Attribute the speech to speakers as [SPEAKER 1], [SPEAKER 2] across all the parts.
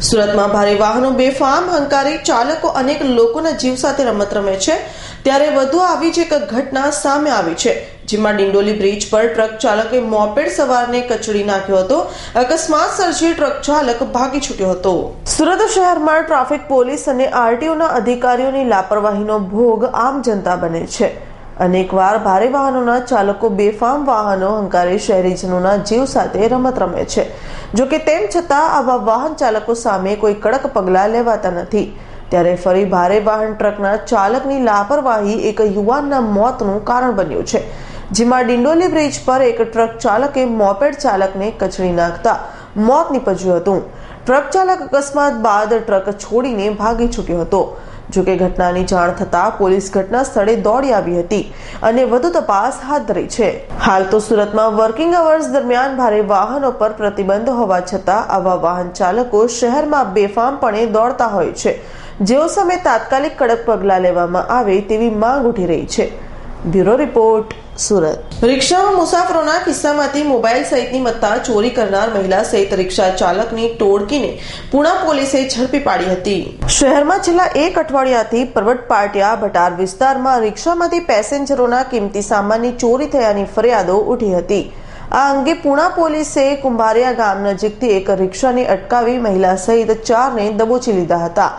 [SPEAKER 1] સુરતમાં ભારે વાહનો બેફામ, હંકારી, ચાલકો અનેક લોકોના જીવ સાથે રમત રમે છે. ત્યારે વધુ આવી જ એક ઘટના સામે આવી છે, જેમાં ડિંડોલી બ્રિજ પર ટ્રક ચાલકે મોપેડ સવારને કચડી નાખ્યો હતો. અકસ્માત સર્જી ટ્રક ચાલક ભાગી છૂટ્યો હતો. સુરત શહેરમાં ટ્રાફિક પોલીસ અને આરટીઓના અધિકારીઓની લાપરવાહીનો ભોગ આમ જનતા બને છે. અનેકવાર ભારે વાહનોના ચાલકો બેફામ વાહનો હંકારી શહેરીજનોના જીવ સાથે રમત રમે છે. જોકે તેમ છતાં આવા વાહન ચાલકો સામે કોઈ કડક પગલાં લેવાતા નથી. ત્યારે ફરી ભારે વાહન ટ્રકના ચાલકની લાપરવાહી એક યુવાનના મોતનું કારણ બન્યું છે. જેમાં ડિંડોલી બ્રિજ પર એક ટ્રક ચાલકે મોપેડ ચાલકને કચડી નાખતા મોત નીપજ્યું હતું. ટ્રક ચાલક અકસ્માત બાદ ટ્રક છોડીને ભાગી છૂટ્યો હતો. જોકે ઘટનાની જાણ થતાં પોલીસ ઘટના સ્થળે દોડી આવી હતી અને વધુ તપાસ હાથ ધરી છે. હાલ તો સુરતમાં વર્કિંગ અવર્સ દરમિયાન ભારે વાહનો પર પ્રતિબંધ હોવા છતાં આવા વાહન ચાલકો શહેરમાં બેફામપણે દોડતા હોય છે. જેઓ સામે તાત્કાલિક કડક પગલાં લેવામાં આવે તેવી માંગ ઉઠી રહી છે. Bureau report Surat. રિક્ષામાં મુસાફરોના ખિસ્સામાંથી મોબાઈલ સહિતની મત્તા ચોરી કરનાર મહિલા સહિત રિક્ષા ચાલકની ટોળકીને પુણા પોલીસે ઝડપી પાડી હતી. શહેરમાં છેલ્લા એક અઠવાડિયાથી પર્વત પાટિયા ભટાર વિસ્તારમાં રિક્ષામાંથી પેસેન્જરોના કિંમતી સામાનની ચોરી થયાની ફરિયાદો ઉઠી હતી. આ અંગે પુણા પોલીસે કુંભારિયા ગામ નજીકથી એક રિક્ષાને અટકાવી મહિલા સહિત ચારને દબોચી લીધા હતા.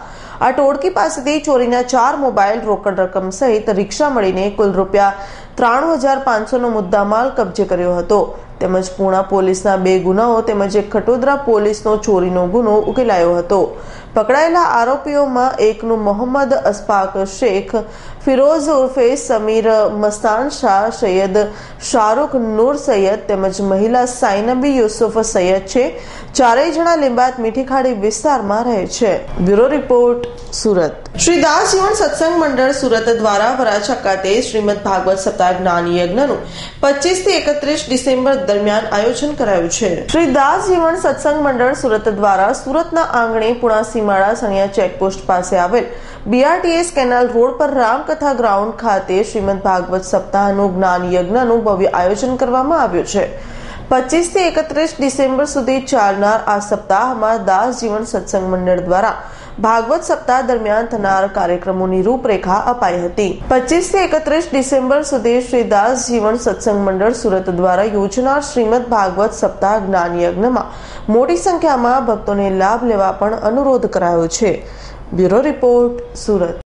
[SPEAKER 1] આ ટોળકી પાસેથી ચોરીના ચાર મોબાઈલ રોકડ રકમ સહિત રિક્ષા મળીને કુલ રૂપિયા ત્રાણું હજાર પાંચસોનો મુદ્દામાલ કબજે કર્યો હતો. તેમજ પૂણા પોલીસના બે ગુનાઓ તેમજ એક ખટોદરા પોલીસનો ચોરીનો ગુનો ઉકેલાયો હતો. પકડાયેલા આરોપીઓમાં એકનું મોહમ્મદ અસ્પાક શેખ, ફિરોઝ ઉર્ફે સમીર મસ્તાન શાહ, સૈયદ શાહરૂખ નૂર સૈયદ તેમજ મહિલા સાઇનબી યુસુફ સૈયદ છે. ચારેય જણા લીંબાત મીઠી ખાડી વિસ્તારમાં રહે છે. Bureau report, Surat. Shri Das Jivan Satsang મંડળ સુરત દ્વારા વરાછા ખાતે શ્રીમદ ભાગવત સપ્તાહ જ્ઞાન યજ્ઞનું પચીસથી એકત્રીસ ડિસેમ્બર દરમિયાન આયોજન કરાયું છે. શ્રી દાસ જીવન સત્સંગ મંડળ સુરત દ્વારા સુરતના આંગણે પુણા સીમાડા સણિયા ચેકપોસ્ટ પાસે આવેલ બીઆરટીએસ કેનાલ રોડ પર રામકથા ગ્રાઉન્ડ ખાતે શ્રીમદ ભાગવત સપ્તાહનું જ્ઞાન યજ્ઞનું ભવ્ય આયોજન કરવામાં આવ્યું છે. પચીસથી એકત્રીસ ડિસેમ્બર સુધી ચાલનાર આ સપ્તાહમાં દાસ જીવન સત્સંગ મંડળ દ્વારા ભાગવત સપ્તાહ દરમિયાન થનાર કાર્યક્રમોની રૂપરેખા અપાઈ હતી. પચીસથી એકત્રીસ ડિસેમ્બર સુધી શ્રી દાસ જીવન સત્સંગ મંડળ સુરત દ્વારા યોજનાર શ્રીમદ ભાગવત સપ્તાહ જ્ઞાન યજ્ઞમાં મોટી સંખ્યામાં ભક્તોને લાભ લેવા પણ અનુરોધ કરાયો છે. Bureau report Surat.